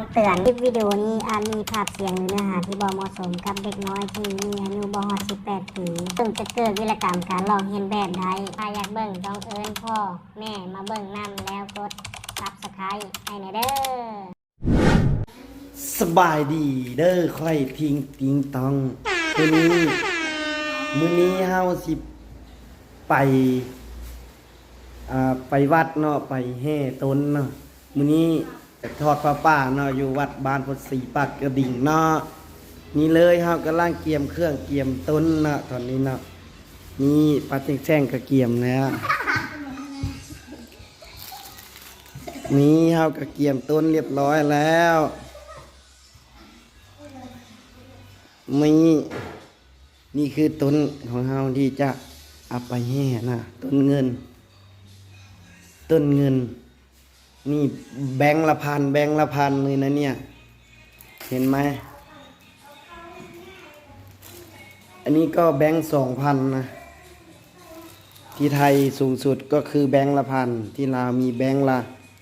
ำเตือนคลิปวิดีโอนี้อาจมีภาพเสียงหรือเนื้อหาที่บ่เหมาะสมกับเด็กน้อยที่มีอายุบ่ฮอด18 ปีซึ่งจะเกิดวิรกรรมการลอกเลียนแบบใดถ้าอยากเบิ่งต้องเอิ้นพ่อ แม่มาเบิ่งนํแล้วกด Subscribe ให้ในเด้อสบายดีเด้อค่อยพิงติงตองมื้อนี้มื้อนี้เฮาสิไปอ่าไปวัดเนาะไปแห่ต้นเนาะมื้อนี้ ทอดผ้าป่าเนาะอยู่วัดบ้านพดศรีปากกระดิ่งเนาะนี่เลยเฮากำลังเกียมเครื่องเกียมต้นเนาะตอนนี้เนาะนี่ปลาแจ้งๆก็เกียมแล้วนี่เฮาก็เกียมต้นเรียบร้อยแล้วมีนี่คือต้นของเราที่จะเอาไปแห่นะต้นเงิน ต้นเงิน นี่แบงค์ละพันแบงค์ละพันเลยนะเนี่ย เห็นไหม อันนี้ก็แบงค์สองพันนะ ที่ไทยสูงสุดก็คือแบงค์ละพัน ที่ลาวมีแบงค์ละ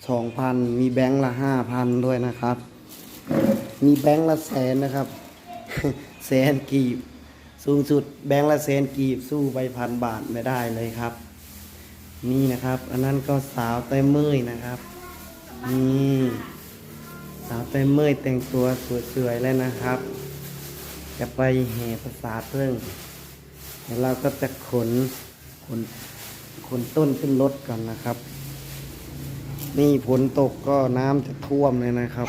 สองพัน มีแบงค์ละห้าพันด้วยนะครับ มีแบงค์ละแสนนะครับ แสนกีบ สูงสุดแบงค์ละแสนกีบสู้ใบพันบาทไม่ได้เลยครับนี่นะครับ อันนั้นก็สาวเต้เมยนะครับ นี่สาวเต้ยเมยแต่งตัวสวยๆแล้วนะครับ จะไปแห่ภาษาเพิ่งเดี๋ยวเราก็จะขนขนขนต้นขึ้นรถกันนะครับ นี่ฝนตกก็น้ำจะท่วมเลยนะครับ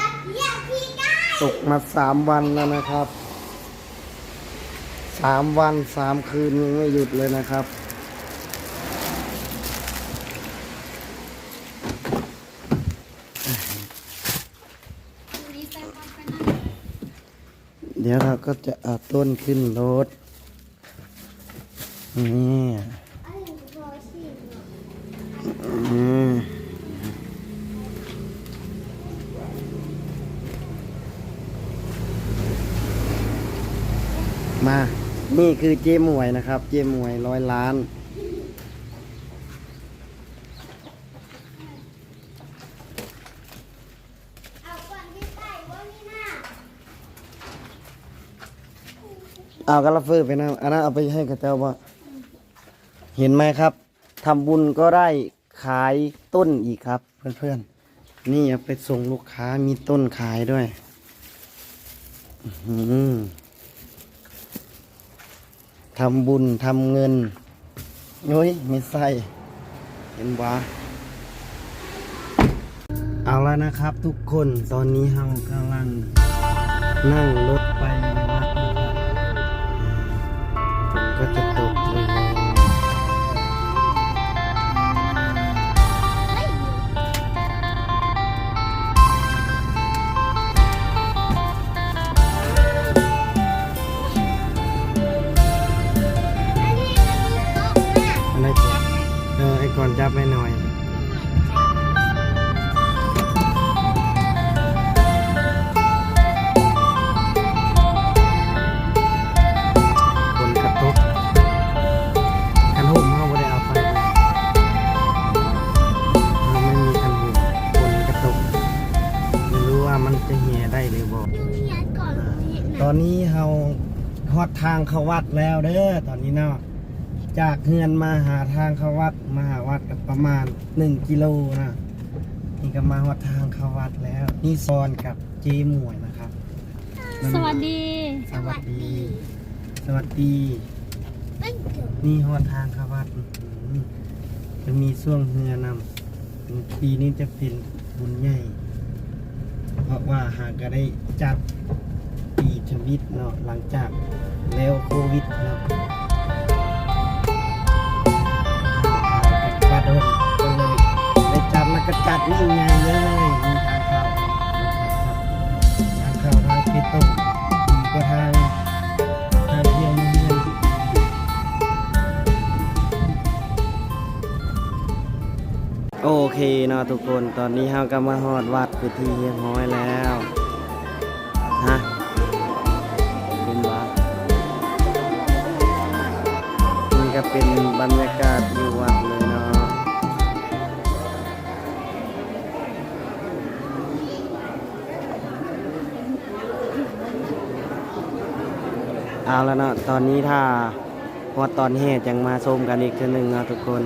ตกมาสามวันแล้วนะครับสามวันสามคืนยังไม่หยุดเลยนะครับ ดี๋ยวเราก็จะเอาต้นขึ้นรถนี่มา นี่คือเจมวยนะครับ เจมวยร้อยล้าน เอากระเฟือไปนะอันนั้นเอาไปให้กระเจ้าว่าเห็นไหมครับทำบุญก็ได้ขายต้นอีกครับ เพื่อนๆ นี่เอาไปส่งลูกค้ามีต้นขายด้วยอื้อหือทำบุญทำเงินโอ้ยไม่ใส่เห็นวะเอาแล้วนะครับทุกคนตอนนี้เรากำลังนั่งรถไป 54 อนนี้เราฮอดทางเข้าวัดแล้วเด้อตอนนี้เนาะจากเฮือนมาหาทางเข้าวัดมาหาวัดก็ประมาณหนึ่งกิโลนะนี่ก็มาฮอดทางเข้าวัดแล้ว นี่ซอนกับเจ๊หมวยนะครับ สวัสดี สวัสดี สวัสดีนี่หอดทางครับวัดอื้อหือจะมีช่วงเฮือนำปีนี้จะเป็นบุญใหญ่ เพราะว่าหากก็ได้จัด ปีชวิตเนาะหลังจากแล้วโควิดเนาะปาดนก็เลยได้จัดแล้วก็จัดนี่ไงเลยมีทางเข้าทางเข้าทางปิดตรงดีกว่าทางทางเที่ยวเมืองโอเคเนาะทุกคนตอนนี้เฮาก็มาฮอดวัดไปนที่เรียบร้อยแล้วฮะ เป็นบรรยากาศอยู่วัดเลยเนาะเอาแล้วเนาะตอนนี้ถ้าพอตอนเหตุยังมาชมกันอีกทีหนึ่งเนะทุกคน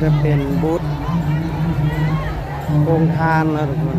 จะเป็นบูธโครงทานนะทุกคน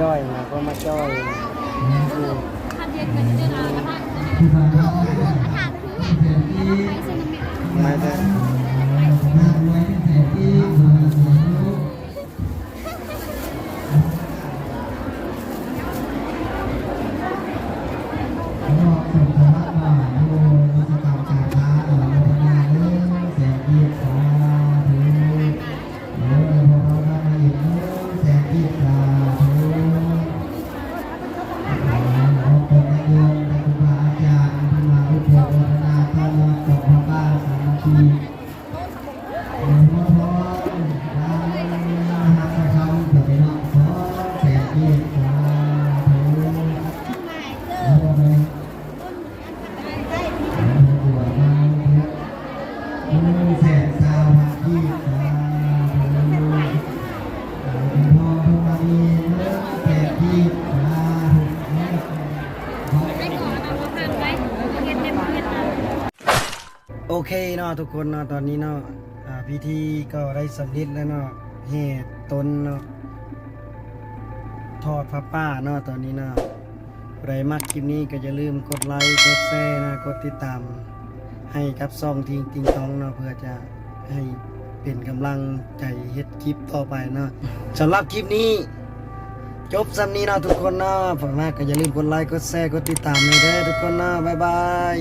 จ้อยนะก็มาจ้อยคันเย็นกันเที่บ้าน โอเคเนาะทุกคนเนาะตอนนี้เนาะพิธีก็ได้สำเร็จแล้วเนาะเหตุตนเนาะทอดพระป้าเนาะตอนนี้เนาะใครมักคลิปนี้ก็อย่าลืมกดไลค์กดแชร์นะกดติดตาม ให้กับซ่องทิงติงตองเนาะเพื่อจะให้เป็นกำลังใจเฮ็ดคลิปต่อไปเนาะสำหรับคลิปนี้จบสำนีเนาะทุกคนเนาะฝากมากก็อย่าลืมกดไลค์กดแชร์กดติดตามให้ได้ทุกคนเนะบ๊ายบาย